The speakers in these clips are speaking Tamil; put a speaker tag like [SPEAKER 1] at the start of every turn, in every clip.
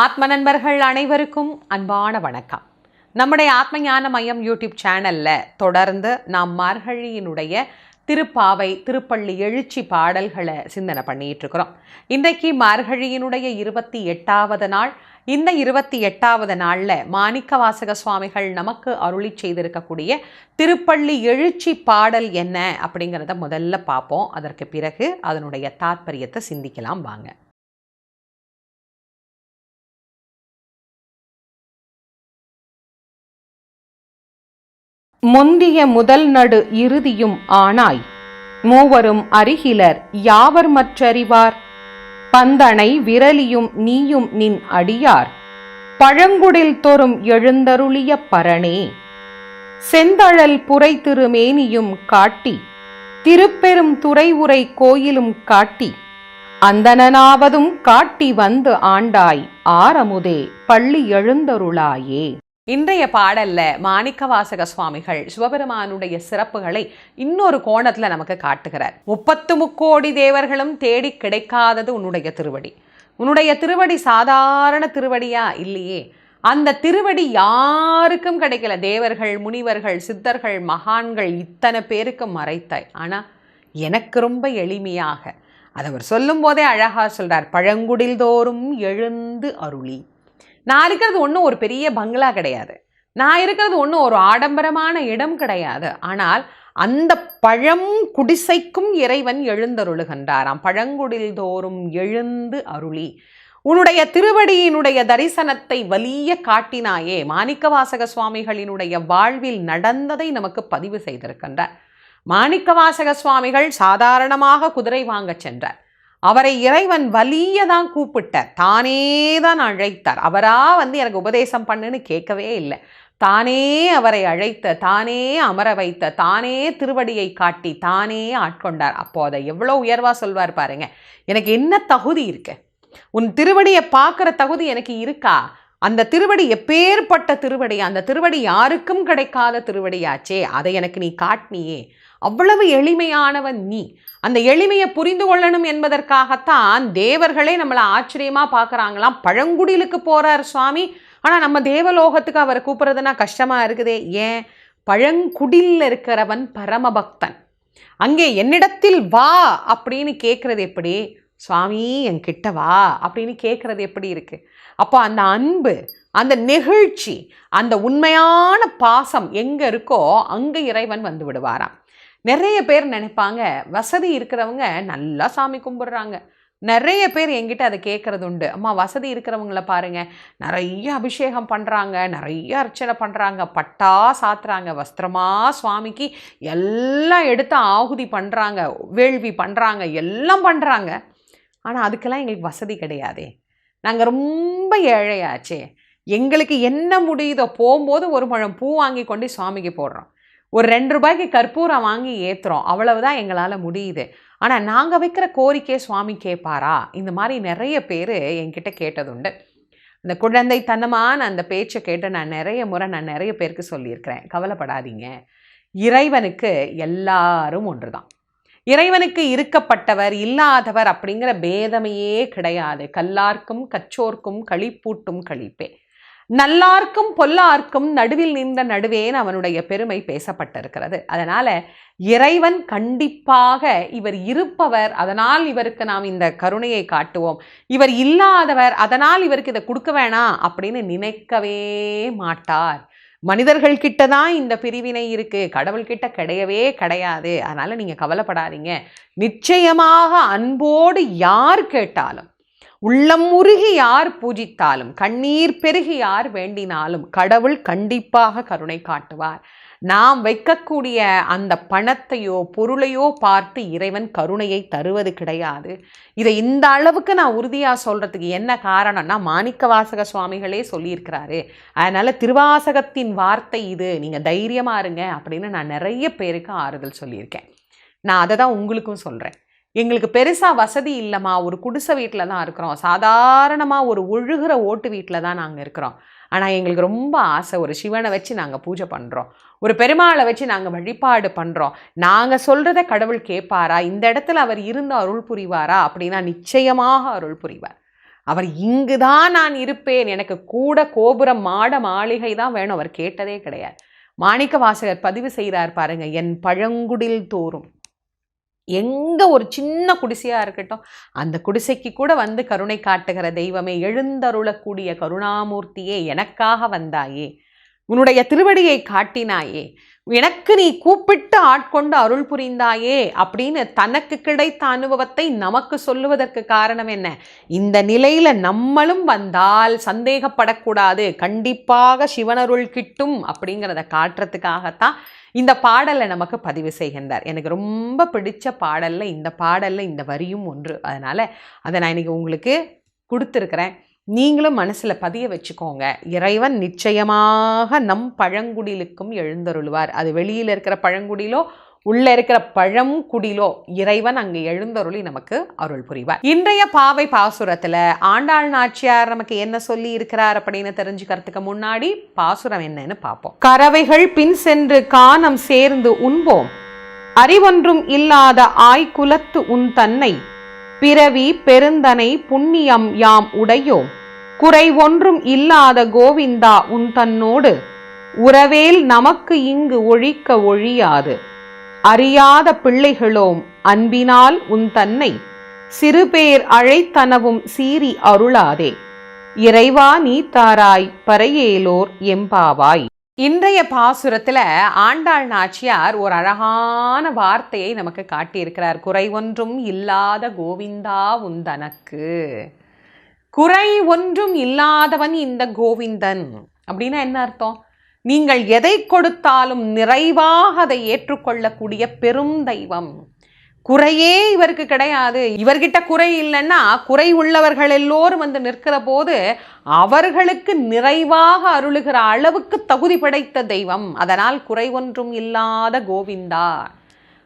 [SPEAKER 1] ஆத்ம நண்பர்கள் அனைவருக்கும் அன்பான வணக்கம். நம்முடைய ஆத்ம ஞான மையம் யூடியூப் சேனல்ல தொடர்ந்து நாம் மார்கழியினுடைய திருப்பாவை திருப்பள்ளி எழுச்சி பாடல்களை சிந்தனை பண்ணிட்டு இருக்கிறோம் இன்றைக்கு மார்கழியினுடைய இருபத்தி எட்டாவது நாள். இந்த இருபத்தி எட்டாவது நாளில் மாணிக்க வாசக சுவாமிகள் நமக்கு அருளி செய்திருக்கக்கூடிய திருப்பள்ளி எழுச்சி பாடல் என்ன அப்படிங்கிறத முதல்ல பார்ப்போம். அதற்கு பிறகு அதனுடைய தாத்பரியத்தை சிந்திக்கலாம் வாங்க. முந்திய முதல் நடு இறுதியும் ஆனாய். மூவரும் அருகிலர் யாவர் மற்றறிவார்? பந்தனை விரலியும் நீயும் நின் அடியார். பழங்குடில் தோறும் எழுந்தருளிய பரணே. செந்தழல் புரை திருமேனியும் காட்டி. திருப்பெரும் துறை உரை கோயிலும் காட்டி. அந்தணனாவதும் காட்டி வந்து ஆண்டாய் ஆரமுதே பள்ளி எழுந்தருளாயே. இன்றைய பாடல்ல மாணிக்கவாசக சுவாமிகள் சிவபெருமானுடைய சிறப்புகளை இன்னொரு கோணத்துல நமக்கு காட்டுகிறார். முப்பத்து முக்கோடி தேவர்களும் தேடி கிடைக்காதது உன்னுடைய திருவடி. உன்னுடைய திருவடி சாதாரண திருவடியா இல்லையே. அந்த திருவடி யாருக்கும் கிடைக்கல. தேவர்கள் முனிவர்கள் சித்தர்கள் மகான்கள் இத்தனை பேருக்கு மறைத்தாய். ஆனா எனக்கு ரொம்ப எளிமையாக அதை அவர் சொல்லும் போதே அழகா சொல்றார். பழங்குடில் தோறும் எழுந்து அருளி. நான் இருக்கிறது ஒன்றும் ஒரு பெரிய பங்களா கிடையாது. நான் இருக்கிறது ஒன்றும் ஒரு ஆடம்பரமான இடம் கிடையாது. ஆனால் அந்த பழம் குடிசைக்கும் இறைவன் எழுந்தருளுகின்றாராம். பழங்குடில் தோறும் எழுந்து அருளி. உன்னுடைய திருவடியினுடைய தரிசனத்தை வலிய காட்டினாயே. மாணிக்கவாசக சுவாமிகளினுடைய வாழ்வில் நடந்ததை நமக்கு பதிவு செய்திருக்கின்றார். மாணிக்கவாசக சுவாமிகள் சாதாரணமாக குதிரை வாங்கச் சென்றார். அவரை இறைவன் வலிய தான் கூப்பிட்டார். தானே தான் அழைத்தார். அவரா வந்து எனக்கு உபதேசம் பண்ணுன்னு கேட்கவே இல்லை. தானே அவரை அழைத்த தானே அமர வைத்த தானே திருவடியை காட்டி தானே ஆட்கொண்டார். அப்போ அதை எவ்வளோ உயர்வாக சொல்வார் பாருங்க. எனக்கு என்ன தகுதி இருக்கு? உன் திருவடியை பார்க்குற தகுதி எனக்கு இருக்கா? அந்த திருவடி எப்பேற்பட்ட திருவடி? அந்த திருவடி யாருக்கும் கிடைக்காத திருவடியாச்சே. அதை எனக்கு நீ காட்டினியே. அவ்வளவு எளிமையானவன் நீ. அந்த எளிமையை புரிந்து கொள்ளணும் என்பதற்காகத்தான் தேவர்களே நம்மளை ஆச்சரியமாக பார்க்குறாங்களாம். பழங்குடிலுக்கு போகிறார் சுவாமி. ஆனால் நம்ம தேவலோகத்துக்கு அவரை கூப்பிட்றதுனா கஷ்டமாக இருக்குதே. ஏன்? பழங்குடியில் இருக்கிறவன் பரமபக்தன். அங்கே என்னிடத்தில் வா அப்படின்னு கேட்குறது எப்படி? சுவாமி என்கிட்ட வா அப்படின்னு கேட்குறது எப்படி இருக்குது அப்போ அந்த அன்பு அந்த நெகிழ்ச்சி அந்த உண்மையான பாசம் எங்கே இருக்கோ அங்கே இறைவன் வந்து விடுவாராம். நிறைய பேர் நினைப்பாங்க வசதி இருக்கிறவங்க நல்லா சாமி கும்பிட்றாங்க. நிறைய பேர் என்கிட்ட அதை கேட்குறது உண்டு. அம்மா வசதி இருக்கிறவங்கள பாருங்க. நிறைய அபிஷேகம் பண்ணுறாங்க நிறைய அர்ச்சனை பண்ணுறாங்க பட்டா சாத்துறாங்க வஸ்திரமாக சுவாமிக்கு எல்லாம் எடுத்து ஆகுதி பண்ணுறாங்க வேள்வி பண்ணுறாங்க எல்லாம் பண்ணுறாங்க ஆனால் அதுக்கெல்லாம் எங்களுக்கு வசதி கிடையாதே. நாங்கள் ரொம்ப ஏழையாச்சே. எங்களுக்கு என்ன முடியுதோ போகும்போது ஒரு பழம் பூ வாங்கி கொண்டு சுவாமிக்கு போடுறோம். ஒரு ரெண்டு ரூபாய்க்கு கற்பூரம் வாங்கி ஏற்றுறோம் அவ்வளவுதான் எங்களால் முடியுது. ஆனால் நாங்கள் வைக்கிற கோரிக்கை சுவாமி கேட்பாரா? இந்த மாதிரி நிறைய பேர் என்கிட்ட கேட்டதுண்டு. இந்த குழந்தை தனமான அந்த பேச்சை கேட்டு நான் நிறைய முறை நான் நிறைய பேருக்கு சொல்லியிருக்கிறேன். கவலைப்படாதீங்க. இறைவனுக்கு எல்லாரும் ஒன்று தான் இறைவனுக்கு இருக்கப்பட்டவர் இல்லாதவர் அப்படிங்கிற பேதமையே கிடையாது. கல்லார்க்கும் கச்சோர்க்கும் களிப்பூட்டும் கழிப்பே நல்லார்க்கும் பொல்லார்க்கும் நடுவில் நின்ற நடுவேன் அவனுடைய பெருமை பேசப்பட்டிருக்கிறது. அதனால இறைவன் கண்டிப்பாக இவர் இருப்பவர் அதனால் இவருக்கு நாம் இந்த கருணையை காட்டுவோம். இவர் இல்லாதவர் அதனால் இவருக்கு இதை கொடுக்க வேணாம் அப்படின்னு நினைக்கவே மாட்டார். மனிதர்கள் கிட்ட தான் இந்த பிரிவினை இருக்கு. கடவுள்கிட்ட கிடையவே கிடையாது. அதனால நீங்க கவலைப்படாதீங்க. நிச்சயமாக அன்போடு யார் கேட்டாலும் உள்ளம் உருகி யார் பூஜித்தாலும் கண்ணீர் பெருகி யார் வேண்டினாலும் கடவுள் கண்டிப்பாக கருணை காட்டுவார். நாம் வைக்கக்கூடிய அந்த பணத்தையோ பொருளையோ பார்த்து இறைவன் கருணையை தருவது கிடையாது. இதை இந்த அளவுக்கு நான் உறுதியாக சொல்கிறதுக்கு என்ன காரணம்னா மாணிக்க வாசக சுவாமிகளே சொல்லியிருக்கிறாரு. அதனால் திருவாசகத்தின் வார்த்தை இது. நீங்கள் தைரியமாக இருங்க அப்படின்னு நான் நிறைய பேருக்கு ஆறுதல் சொல்லியிருக்கேன். நான் அதை தான் உங்களுக்கும் சொல்கிறேன் எங்களுக்கு பெருசாக வசதி இல்லைம்மா. ஒரு குடிசை வீட்டில் தான் இருக்கிறோம். சாதாரணமாக ஒரு ஒழுகிற ஓட்டு வீட்டில் தான் நாங்கள் இருக்கிறோம். ஆனால் எங்களுக்கு ரொம்ப ஆசை. ஒரு சிவனை வச்சு நாங்கள் பூஜை பண்ணுறோம் ஒரு பெருமாளை வச்சு நாங்கள் வழிபாடு பண்ணுறோம் நாங்கள் சொல்கிறத கடவுள் கேட்பாரா? இந்த இடத்துல அவர் இருந்து அருள் புரிவாரா? அப்படின்னா நிச்சயமாக அருள் புரிவார். அவர் இங்கு தான் நான் இருப்பேன். எனக்கு கூட கோபுரம் மாட மாளிகை தான் வேணும். அவர் கேட்டதே கிடையாது. மாணிக்க வாசகர் பதிவு செய்கிறார் பாருங்க என் பழங்குடில் தோறும். எங்க ஒரு சின்ன குடிசையாக இருக்கட்டும் அந்த குடிசைக்கு கூட வந்து கருணை காட்டுகிற தெய்வமே எழுந்தருளக்கூடிய கருணாமூர்த்தியே எனக்காக வந்தாயே உன்னுடைய திருவடியை காட்டினாயே எனக்கு நீ கூப்பிட்டு ஆட்கொண்டு அருள் புரிந்தாயே அப்படின்னு தனக்கு கிடைத்த அனுபவத்தை நமக்கு சொல்லுவதற்கு காரணம் என்ன? இந்த நிலையில நம்மளும் வந்தால் சந்தேகப்படக்கூடாது. கண்டிப்பாக சிவனருள் கிட்டும் அப்படிங்கிறத காட்டுறதுக்காகத்தான் இந்த பாடலை நமக்கு பதிவு செய்கின்றார். எனக்கு ரொம்ப பிடிச்ச பாடல்ல இந்த பாடல்ல இந்த வரியும் ஒன்று. அதனால அதை நான் இன்னைக்கு உங்களுக்கு கொடுத்துருக்குறேன். நீங்களும் மனசில் பதிய வச்சுக்கோங்க. இறைவன் நிச்சயமாக நம் பழங்குடிலுக்கும் எழுந்தருள்வார். அது வெளியில் இருக்கிற பழங்குடியிலோ உள்ள இருக்கிற பழங்குடிலோ இறைவன் அங்கு எழுந்தருளி நமக்கு அருள் புரிவார். இன்றைய பாவை பாசுரத்தில் ஆண்டாள் நாச்சியார் நமக்கு என்ன சொல்லி இருக்கிறார் அப்படின்னு தெரிஞ்சுக்கிறதுக்கு முன்னாடி பாசுரம் என்னன்னு பார்ப்போம். கறவைகள் பின் சென்று கானம் சேர்ந்து உண்போம். அறிவொன்றும் இல்லாத ஆய்குலத்து உன் தன்னை பிறவி பெருந்தனை புண்ணியம் யாம் உடையோம் குறை ஒன்றும் இல்லாத கோவிந்தா உன் தன்னோடு. உறவேல் நமக்கு இங்கு ஒழிக்க ஒழியாது. அறியாத பிள்ளைகளோம் அன்பினால் உன் தன்னை. சிறுபேர் அழைத்தனவும் சீறி அருளாதே. இறைவா நீ தாராய் பறையேலோர் எம்பாவாய். இன்றைய பாசுரத்தில் ஆண்டாள் நாச்சியார் ஒரு அழகான வார்த்தையை நமக்கு காட்டியிருக்கிறார். குறை ஒன்றும் இல்லாத கோவிந்தா உந்தனக்கு. குறை ஒன்றும் இல்லாதவன் இந்த கோவிந்தன் அப்படின்னா என்ன அர்த்தம்? நீங்கள் எதை கொடுத்தாலும் நிறைவாக அதை ஏற்றுக்கொள்ளக்கூடிய பெரும் தெய்வம். குறையே இவருக்கு கிடையாது. இவர்கிட்ட குறை இல்லைன்னா குறை உள்ளவர்கள் எல்லோரும் வந்து நிற்கிற போது அவர்களுக்கு நிறைவாக அருளுகிற அளவுக்கு தகுதி படைத்த தெய்வம். அதனால் குறை ஒன்றும் இல்லாத கோவிந்தா.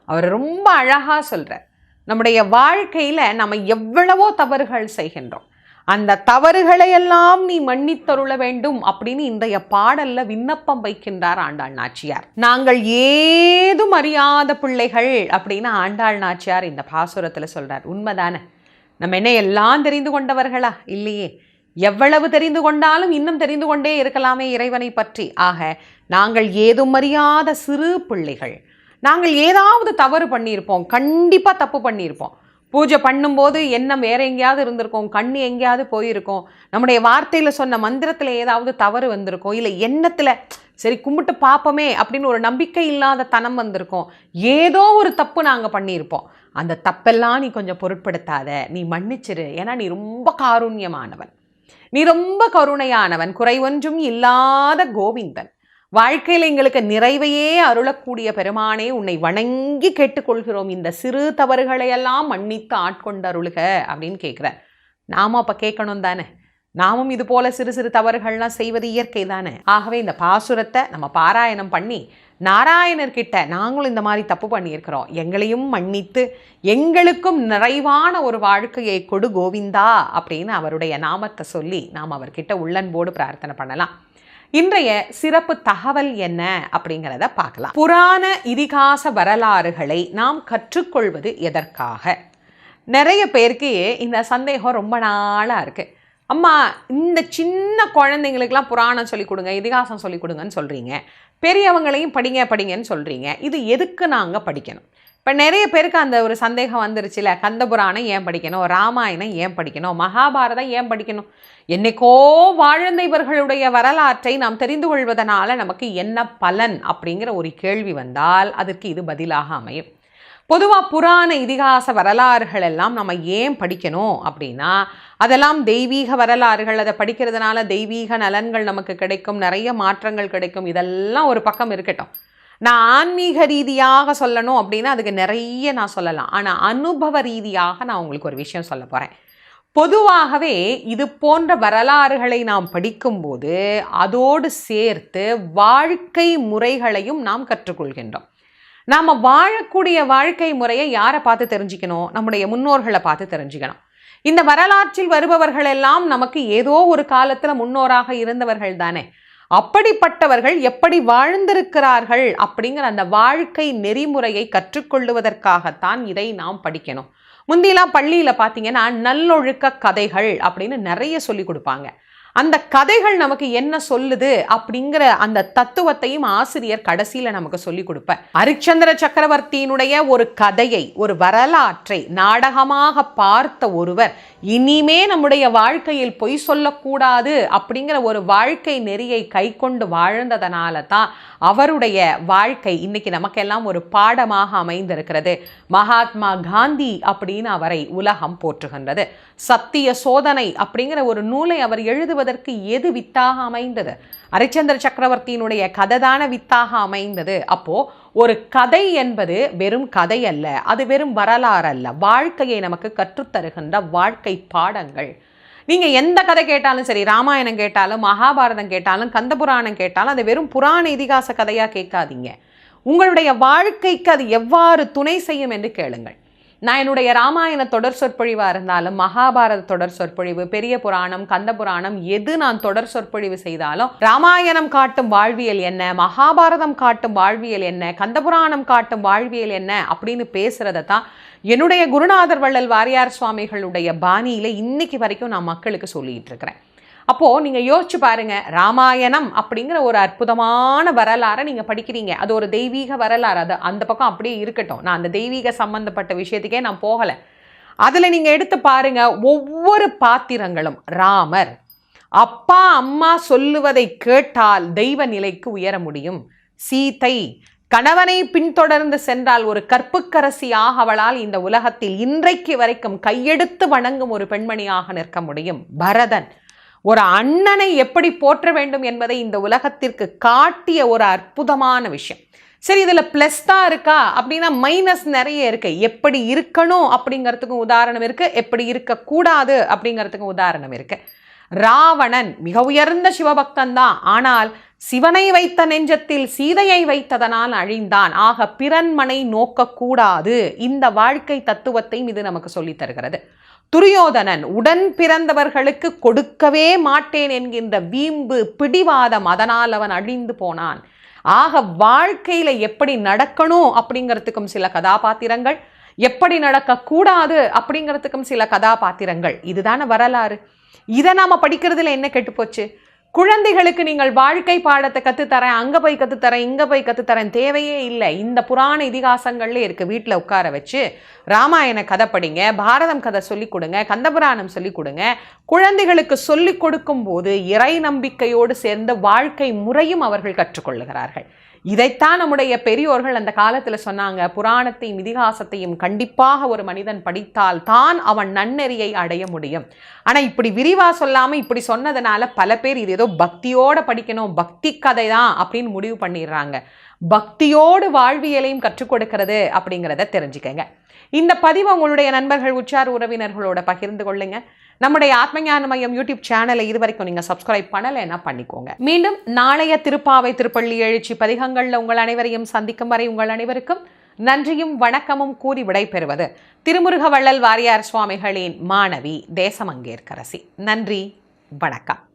[SPEAKER 1] அவர் ரொம்ப அழகாக சொல்கிறார் நம்முடைய வாழ்க்கையில் நம்ம எவ்வளவோ தவறுகள் செய்கின்றோம். அந்த தவறுகளை எல்லாம் நீ மன்னித்தருள வேண்டும் அப்படின்னு இன்றைய பாடல்ல விண்ணப்பம் வைக்கின்றார் ஆண்டாள் நாச்சியார். நாங்கள் ஏதும் அறியாத பிள்ளைகள் அப்படின்னு ஆண்டாள் நாச்சியார் இந்த பாசுரத்தில் சொல்றார். உண்மைதானே? நம்ம என்ன எல்லாம் தெரிந்து கொண்டவர்களா? இல்லையே. எவ்வளவு தெரிந்து கொண்டாலும் இன்னும் தெரிந்து கொண்டே இருக்கலாமே இறைவனை பற்றி. ஆக நாங்கள் ஏதும் அறியாத சிறு பிள்ளைகள். நாங்கள் ஏதாவது தவறு பண்ணியிருப்போம். கண்டிப்பாக தப்பு பண்ணியிருப்போம். பூஜை பண்ணும்போது எண்ணம் வேற எங்கேயாவது இருந்திருக்கும் கண்ணு எங்கேயாவது போயிருக்கும். நம்முடைய வார்த்தையில் சொன்ன மந்திரத்தில் ஏதாவது தவறு வந்திருக்கும் இல்லை எண்ணத்தில் சரி கும்பிட்டு பார்ப்போமே அப்படின்னு ஒரு நம்பிக்கை இல்லாத தனம் வந்திருக்கும். ஏதோ ஒரு தப்பு நாங்கள் பண்ணியிருப்போம். அந்த தப்பெல்லாம் நீ கொஞ்சம் பொருட்படுத்தாத நீ மன்னிச்சிரு. ஏன்னா நீ ரொம்ப காருண்யமானவன். நீ ரொம்ப கருணையானவன். குறைவொன்றும் இல்லாத கோவிந்தன். வாழ்க்கையில் எங்களுக்கு நிறைவையே அருளக்கூடிய பெருமானே உன்னை வணங்கி கேட்டுக்கொள்கிறோம். இந்த சிறு தவறுகளையெல்லாம் மன்னித்து ஆட்கொண்டு அருளுக அப்படின்னு கேட்குறார். நாமும் அப்போ கேட்கணும் தானே? நாமும் இது போல சிறு சிறு தவறுகள்லாம் செய்வது இயற்கை தானே? ஆகவே இந்த பாசுரத்தை நம்ம பாராயணம் பண்ணி நாராயணர்கிட்ட நாங்களும் இந்த மாதிரி தப்பு பண்ணியிருக்கிறோம். எங்களையும் மன்னித்து எங்களுக்கும் நிறைவான ஒரு வாழ்க்கையை கொடு கோவிந்தா அப்படின்னு அவருடைய நாமத்தை சொல்லி நாம் அவர்கிட்ட உள்ளன்போடு பிரார்த்தனை பண்ணலாம். இன்றைய சிறப்பு தகவல் என்ன அப்படிங்கிறத பார்க்கலாம். புராண இதிகாச வரலாறுகளை நாம் கற்றுக்கொள்வது எதற்காக? நிறைய பேருக்கு இந்த சந்தேகம் ரொம்ப நாளாக இருக்குது அம்மா இந்த சின்ன குழந்தைங்களுக்கெல்லாம் புராணம் சொல்லிக் கொடுங்க இதிகாசம் சொல்லிக் கொடுங்கன்னு சொல்கிறீங்க பெரியவங்களையும் படிங்க படிங்கன்னு சொல்கிறீங்க இது எதுக்கு நாங்கள் படிக்கணும்? இப்போ நிறைய பேருக்கு அந்த ஒரு சந்தேகம் வந்துருச்சுல. கந்தபுராணம் ஏன் படிக்கணும்? ராமாயணம் ஏன் படிக்கணும்? மகாபாரதம் ஏன் படிக்கணும்? என்னைக்கோ வாழ்ந்த இவர்களுடைய வரலாற்றை நாம் தெரிந்து கொள்வதனால நமக்கு என்ன பலன் அப்படிங்கிற ஒரு கேள்வி வந்தால் அதற்கு இது பதிலாக அமையும். பொதுவாக புராண இதிகாச வரலாறுகள் எல்லாம் நம்ம ஏன் படிக்கணும் அப்படின்னா அதெல்லாம் தெய்வீக வரலாறுகள். அதை படிக்கிறதுனால தெய்வீக நலன்கள் நமக்கு கிடைக்கும் நிறைய மாற்றங்கள் கிடைக்கும். இதெல்லாம் ஒரு பக்கம் இருக்கட்டும். நான் ஆன்மீக ரீதியாக சொல்லணும் அப்படின்னா அதுக்கு நிறைய நான் சொல்லலாம். ஆனால் அனுபவ ரீதியாக நான் உங்களுக்கு ஒரு விஷயம் சொல்ல போகிறேன் பொதுவாகவே இது போன்ற வரலாறுகளை நாம் படிக்கும்போது அதோடு சேர்த்து வாழ்க்கை முறைகளையும் நாம் கற்றுக்கொள்கின்றோம். நாம் வாழக்கூடிய வாழ்க்கை முறையை யாரை பார்த்து தெரிஞ்சுக்கணும்? நம்முடைய முன்னோர்களை பார்த்து தெரிஞ்சுக்கணும். இந்த வரலாற்றில் வருபவர்கள் எல்லாம் நமக்கு ஏதோ ஒரு காலத்தில் முன்னோராக இருந்தவர்கள் தானே. அப்படிப்பட்டவர்கள் எப்படி வாழ்ந்திருக்கிறார்கள் அப்படிங்கிற அந்த வாழ்க்கை நெறிமுறையை கற்றுக்கொள்ளுவதற்காகத்தான் இதை நாம் படிக்கணும். முந்திலாம் பள்ளியில் பார்த்தீங்கன்னா நல்லொழுக்க கதைகள் அப்படின்னு நிறைய சொல்லி கொடுப்பாங்க. அந்த கதைகள் நமக்கு என்ன சொல்லுது அப்படிங்கிற அந்த தத்துவத்தையும் ஆசிரியர் கடைசியில் நமக்கு சொல்லி கொடுப்பார். ஹரிச்சந்திர சக்கரவர்த்தியினுடைய ஒரு கதையை ஒரு வரலாற்றை நாடகமாக பார்த்த ஒருவர் இனிமே நம்முடைய வாழ்க்கையில் பொய் சொல்லக்கூடாது அப்படிங்கிற ஒரு வாழ்க்கை நெறியை கை கொண்டு வாழ்ந்ததனால தான் அவருடைய வாழ்க்கை இன்னைக்கு நமக்கெல்லாம் ஒரு பாடமாக அமைந்திருக்கிறது. மகாத்மா காந்தி அப்படின்னு அவரை உலகம் போற்றுகின்றது. சத்திய சோதனை அப்படிங்கிற ஒரு நூலை அவர் எழுதுவது எழுதுவதற்கு எது வித்தாக அமைந்தது? ஹரிச்சந்திர சக்கரவர்த்தியினுடைய கதைதான வித்தாக அமைந்தது. அப்போ ஒரு கதை என்பது வெறும் கதை அல்ல அது வெறும் வரலாறு அல்ல. வாழ்க்கையை நமக்கு கற்றுத்தருகின்ற வாழ்க்கை பாடங்கள். நீங்கள் எந்த கதை கேட்டாலும் சரி ராமாயணம் கேட்டாலும் மகாபாரதம் கேட்டாலும் கந்தபுராணம் கேட்டாலும் அது வெறும் புராண இதிகாச கதையாக கேட்காதீங்க. உங்களுடைய வாழ்க்கைக்கு அது எவ்வாறு துணை செய்யும் என்று கேளுங்கள். நான் என்னுடைய ராமாயண தொடர் சொற்பொழிவாக இருந்தாலும் மகாபாரத தொடர் சொற்பொழிவு பெரிய புராணம் கந்த புராணம் எது நான் தொடர் சொற்பொழிவு செய்தாலும் ராமாயணம் காட்டும் வாழ்வியல் என்ன மகாபாரதம் காட்டும் வாழ்வியல் என்ன கந்த புராணம் காட்டும் வாழ்வியல் என்ன அப்படின்னு பேசுறத தான் என்னுடைய குருநாதர் வள்ளல் வாரியார் சுவாமிகளுடைய பாணியில இன்னைக்கு வரைக்கும் நான் மக்களுக்கு சொல்லிட்டு இருக்கிறேன். அப்போது நீங்கள் யோசிச்சு பாருங்கள் ராமாயணம் அப்படிங்கிற ஒரு அற்புதமான வரலாறை நீங்கள் படிக்கிறீங்க. அது ஒரு தெய்வீக வரலாறு. அது அந்த பக்கம் அப்படியே இருக்கட்டும். நான் அந்த தெய்வீக சம்பந்தப்பட்ட விஷயத்துக்கே நான் போகலை. அதில் நீங்கள் எடுத்து பாருங்கள் ஒவ்வொரு பாத்திரங்களும் ராமர் அப்பா அம்மா சொல்லுவதை கேட்டால் தெய்வ நிலைக்கு உயர முடியும். சீதை கணவனை பின்தொடர்ந்து சென்றால் ஒரு கற்புக்கரசியாக அவளால் இந்த உலகத்தில் இன்றைக்கு வரைக்கும் கையெடுத்து வணங்கும் ஒரு பெண்மணியாக நிற்க முடியும். பரதன் ஒரு அண்ணனை எப்படி போற்ற வேண்டும் என்பதை இந்த உலகத்திற்கு காட்டிய ஒரு அற்புதமான விஷயம். சரி இதில் ப்ளஸ் தான் இருக்கா? அப்படின்னா மைனஸ் நிறைய இருக்கு. எப்படி இருக்கணும் அப்படிங்கிறதுக்கும் உதாரணம் இருக்கு. எப்படி இருக்கக்கூடாது அப்படிங்கிறதுக்கும் உதாரணம் இருக்கு. ராவணன் மிக உயர்ந்த சிவபக்தன் தான். ஆனால் சிவனை வைத்த நெஞ்சத்தில் சீதையை வைத்ததனால் அழிந்தான். ஆக பிறன்மனை நோக்கக்கூடாது. இந்த வாழ்க்கை தத்துவத்தையும் இது நமக்கு சொல்லித் தருகிறது. துரியோதனன் உடன் பிறந்தவர்களுக்கு கொடுக்கவே மாட்டேன் என்கின்ற வீம்பு பிடிவாதம் அதனால் அவன் அழிந்து போனான். ஆக வாழ்க்கையில் எப்படி நடக்கணும் அப்படிங்கிறதுக்கும் சில கதாபாத்திரங்கள் எப்படி நடக்கக்கூடாது அப்படிங்கிறதுக்கும் சில கதாபாத்திரங்கள். இதுதானே வரலாறு. இதை நாம படிக்கிறதுல என்ன கெட்டுப்போச்சு? குழந்தைகளுக்கு நீங்கள் வாழ்க்கை பாடத்தை கற்றுத்தரேன் அங்கே போய் கற்றுத்தரேன் இங்கே போய் கற்றுத்தரேன் தேவையே இல்லை. இந்த புராண இதிகாசங்கள்லே இருக்குது வீட்டில் உட்கார வச்சு ராமாயண கதை படிங்க பாரதம் கதை சொல்லிக் கொடுங்க கந்தபுராணம் சொல்லிக் கொடுங்க. குழந்தைகளுக்கு சொல்லிக் கொடுக்கும் போது இறை நம்பிக்கையோடு சேர்ந்த வாழ்க்கை முறையும் அவர்கள் கற்றுக்கொள்ளுகிறார்கள். இதைத்தான் நம்முடைய பெரியோர்கள் அந்த காலத்தில் சொன்னாங்க. புராணத்தையும் இதிகாசத்தையும் கண்டிப்பாக ஒரு மனிதன் படித்தால் தான் அவன் நன்னெறியை அடைய முடியும். ஆனால் இப்படி விரிவாக சொல்லாமல் இப்படி சொன்னதுனால பல பேர் இது ஏதோ பக்தியோட படிக்கணும் பக்தி கதை தான் அப்படின்னு முடிவு பண்ணிடுறாங்க. பக்தியோடு வாழ்வியலையும் கற்றுக் கொடுக்கிறது அப்படிங்கிறத தெரிஞ்சுக்கங்க. இந்த பதிவை உங்களுடைய நண்பர்கள் உச்சார் உறவினர்களோட பகிர்ந்து கொள்ளுங்க. நம்முடைய ஆத்மஞான மையம் யூடியூப் சேனலை இது வரைக்கும் நீங்கள் சப்ஸ்கிரைப் பண்ணலைன்னா பண்ணிக்கோங்க. மீண்டும் நாளைய திருப்பாவை திருப்பள்ளி எழுச்சி பதிகங்களில் உங்கள் அனைவரையும் சந்திக்கும் வரை உங்கள் அனைவருக்கும் நன்றியும் வணக்கமும் கூறி விடைபெறுவது திருமுருக வள்ளல் வாரியார் சுவாமிகளின் மாணவி தேசமங்கேற்கரசி. நன்றி வணக்கம்.